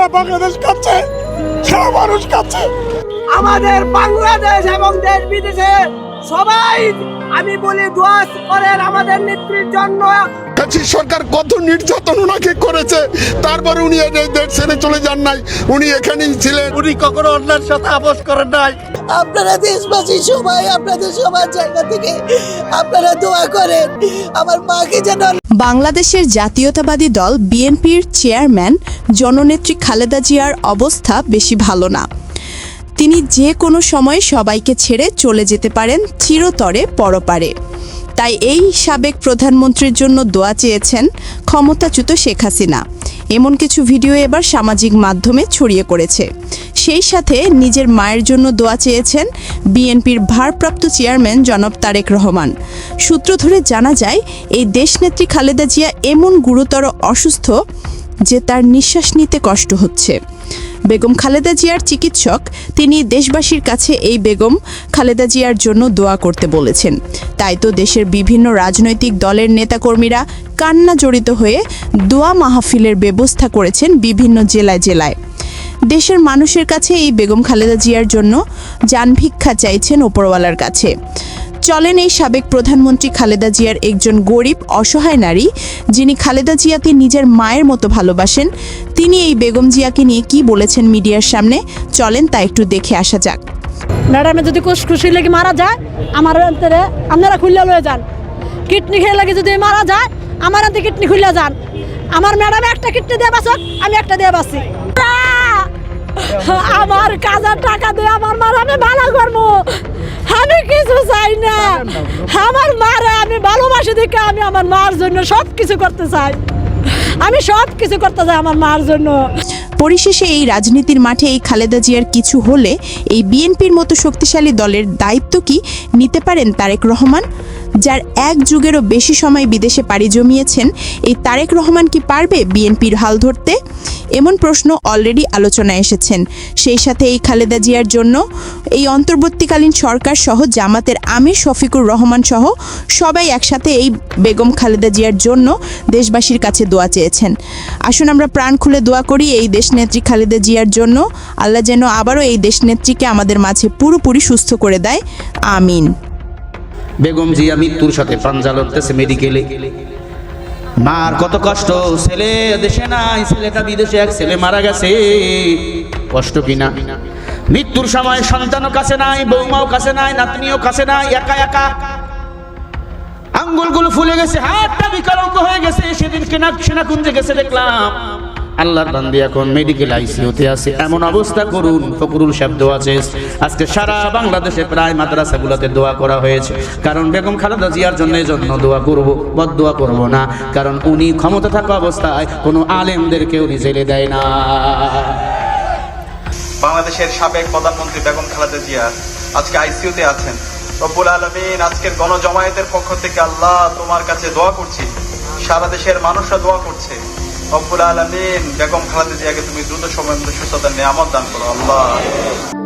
সারা বাংলাদেশ কাঁদছে, সারা মানুষ কাঁদছে। আমাদের বাংলাদেশ এবং দেশ বিদেশে সবাই, আমি বলি দোয়া করেন আমাদের নেত্রীর জন্য। কাছি সরকার কত নির্যাতন ওনাকে করেছে তারপরে উনি এই দেশ ছেড়ে চলে যান নাই। উনি এখানেই ছিলেন। উনি কখনো অন্যের সাথে আপোষ করেন নাই। আপনারা দেশবাসী সবাই আপনাদের সবার জায়গা থেকে আপনারা দোয়া করেন আমার মাকে যেন বাংলাদেশের জাতীয়তাবাদী দল বিএনপির চেয়ারম্যান জননেত্রী খালেদা জিয়ার অবস্থা বেশি ভালো না। তিনি যে কোনো সময় সবাইকে ছেড়ে চলে যেতে পারেন চিরতরে পরপারে। তাই এই সাবেক প্রধানমন্ত্রীর জন্য দোয়া চেয়েছেন ক্ষমতাচ্যুত শেখ হাসিনা। এমন কিছু ভিডিও এবার সামাজিক মাধ্যমে ছড়িয়ে পড়েছে। সেই সাথে নিজের মায়ের জন্য দোয়া চেয়েছেন বিএনপির ভারপ্রাপ্ত চেয়ারম্যান জনাব তারেক রহমান। সূত্র ধরে জানা যায়, এই দেশনেত্রী খালেদা জিয়া এমন গুরুতর অসুস্থ যে তার নিঃশ্বাস নিতে কষ্ট হচ্ছে। বেগম খালেদা জিয়ার চিকিৎসক। তিনি দেশবাসীর কাছে এই বেগম খালেদা জিয়ার জন্য দোয়া করতে বলেছেন। তাই তো দেশের বিভিন্ন রাজনৈতিক দলের নেতাকর্মীরা কান্না জড়িত হয়ে দোয়া মাহফিলের ব্যবস্থা করেছেন বিভিন্ন জেলায় জেলায়। দেশের মানুষের কাছে এই বেগম খালেদা জিয়ার জন্য যানভিক্ষা চাইছেন ওপরওয়ালার কাছে। চলেন এই সাবেক প্রধানমন্ত্রী খালেদা জিয়ার একজন গরিব, অসহায় নারী, যিনি খালেদা জিয়াকে নিজের মায়ের মতো ভালোবাসেন, তিনি এই বেগম জিয়াকে নিয়ে কি বলেছেন মিডিয়ার সামনে? চলেন তা একটু দেখে আসা যাক। ম্যাডামে যদি খুশি লেগে মারা যায়, আমার অন্তরে আপনারা খুললে লয়ে যান। কিডনি খেয়ে লাগে যদি মারা যায়, আমার অন্তে কিডনি খুললে যান। আমার ম্যাডামে একটা কিডনি দিয়ে বাঁচক, আমি একটা দিয়ে বাঁচি। আমার কাজের টাকা দিয়ে আমার মার আমি ভালো করব। না। আমার মারা, আমি ভালোবাসি দেখে আমি আমার মার জন্য সব কিছু করতে চাই। আমি সব কিছু করতে চাই আমার মার জন্য। পরিশেষে এই রাজনীতির মাঠে এই খালেদা জিয়ার কিছু হলে এই বিএনপির মতো শক্তিশালী দলের দায়িত্ব কি নিতে পারেন তারেক রহমান? যার এক যুগেরও বেশি সময় বিদেশে পাড়ি জমিয়েছেন, এই তারেক রহমান কি পারবে বিএনপির হাল ধরতে? এমন প্রশ্ন অলরেডি আলোচনায় এসেছেন। সেই সাথে এই খালেদা জিয়ার জন্য এই অন্তর্বর্তীকালীন সরকার সহ জামাতের আমির শফিকুর রহমান সহ সবাই একসাথে এই বেগম খালেদা জিয়ার জন্য দেশবাসীর কাছে দোয়া চেয়েছেন। আসুন আমরা প্রাণ খুলে দোয়া করি এই দেশনেত্রী খালেদা জিয়ার জন্য। আল্লাহ যেন আবারও এই দেশনেত্রীকে আমাদের মাঝে পুরোপুরি সুস্থ করে দেয়। আমিন। বেগম জিয়া মৃত্যুর সাথে প্রাঞ্জা লড়তেছে মেডিকেলে। মার কত কষ্ট, ছেলে দেশে নাই, ছেলেটা বিদেশে, এক ছেলে মারা গেছে। কষ্ট কিনা? মৃত্যুর সময় সন্তানও কাছে নাই, বৌমাও কাছে নাই, নাতনিও কাছে নাই, একা একা। আঙ্গুলগুলো ফুলে গেছে, হাতটা বিকলাঙ্গ হয়ে গেছে সেদিন কেনা সেনা সেনাকুঞ্জে গেছে, দেখলাম। আল্লাহর বান্দি এখন মেডিকেল আইসিইউতে আছে। এমন অবস্থা করুন ফকরুল সাহেব দোয়া চেয়েছে। আজকে সারা বাংলাদেশে প্রায় মাদ্রাসাগুলোতে দোয়া করা হয়েছে। কারণ বেগম খালেদা জিয়ার জন্য জন্য দোয়া করব, বদ দোয়া করব না। কারণ উনি ক্ষমতা থাকা অবস্থায় কোনো আলেমদেরকে উনি জেলে দেয় না। বাংলাদেশের সাবেক প্রধানমন্ত্রী বেগম খালেদা জিয়া আজকে আইসিইউতে আছেন। রব্বুল আলমিন, আজকের গণজমায়েতের পক্ষ থেকে আল্লাহ তোমার কাছে দোয়া করছি। সারা দেশের মানুষরা দোয়া করছে। রব্বুল আলমিন বেগম খালাদি জিয়াকে তুমি দ্রুত সময় মধ্যে সুস্থতার নিয়ামত দান করো আল্লাহ।